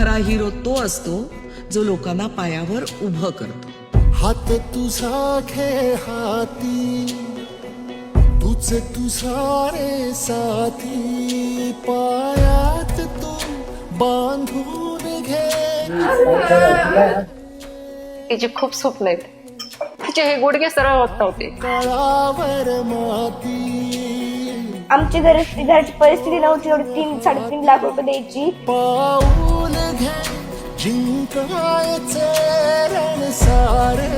खरा हिरो तो असतो जो लोकांना पायावर उभं करतो. हात तुझा खेळ हाती तुझ तुझारे साथी. पायात तू बांधून घे. तिची खूप स्वप्न आहेत. तिचे हे गुडघे सरळ होत. नव्हते तळावर माती. आमची घर घराची परिस्थिती नव्हती एवढी तीन साडेतीन लाख रुपये द्यायची. पाऊल घे जिंकायचे सारे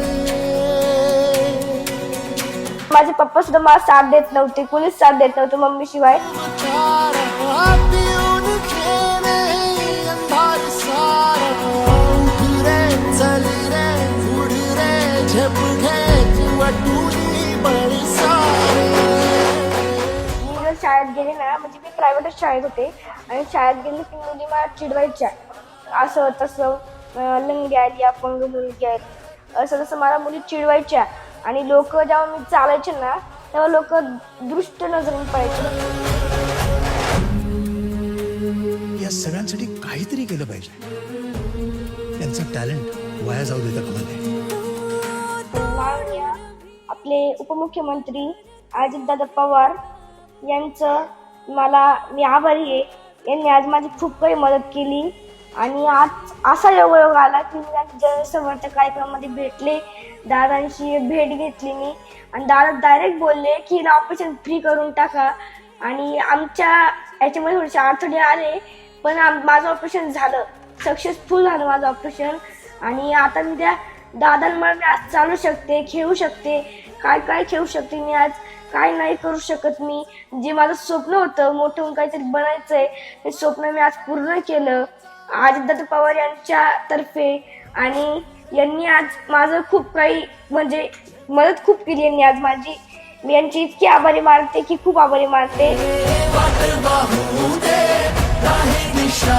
माझे पप्पा सुद्धा मला साथ देत नव्हते कोणीच साथ देत नव्हतं मम्मी शिवाय झेप घे वाटून बळी सारे. शाळेत गेले ना म्हणजे मी प्रायव्हेटच शाळेत होते. आणि शाळेत गेले की मुली मला चिडवायच्या. असं तसं अं, लंगडी आली अपंग मुलगी आहेत असं तसं मला मुली चिडवायच्या. आणि लोक जेव्हा मी चालायचे ना तेव्हा लोक दृष्ट नजरेने पाहायचे या सगळ्यांसाठी काहीतरी केलं पाहिजे. त्यांचं टॅलेंट वाया जाऊ देता कामा नये. माननीय आपले उपमुख्यमंत्री अजितदादा पवार यांचं मला मी आभारी आहे. यांनी आज माझी खूप काही मदत केली. आणि आज असा योगायोग आला की मी आज जनसंवर्धन कार्यक्रमामध्ये भेटले. दादांशी भेट घेतली मी. आणि दादा डायरेक्ट बोलले की हिला ऑपरेशन फ्री करून टाका. आणि आमच्या याच्यामध्ये थोडेसे अडथळे आले पण आम- माझं ऑपरेशन झालं. सक्सेसफुल झालं माझं ऑपरेशन आणि आता मी त्या दादांमुळे मी आज चालू शकते खेळू शकते. काय काय खेळू शकते मी आज? काय नाही करू शकत मी. जे माझं स्वप्न होतं मोठं होऊन काहीतरी बनायचंय ते स्वप्न मी आज पूर्ण केलं. अजितदादा पवार यांच्या तर्फे आणि यांनी आज माझं खूप काही म्हणजे मदत खूप केली यांनी आज माझी. मी यांची इतकी आभारी मानते की खूप आभारी मानते. दिशा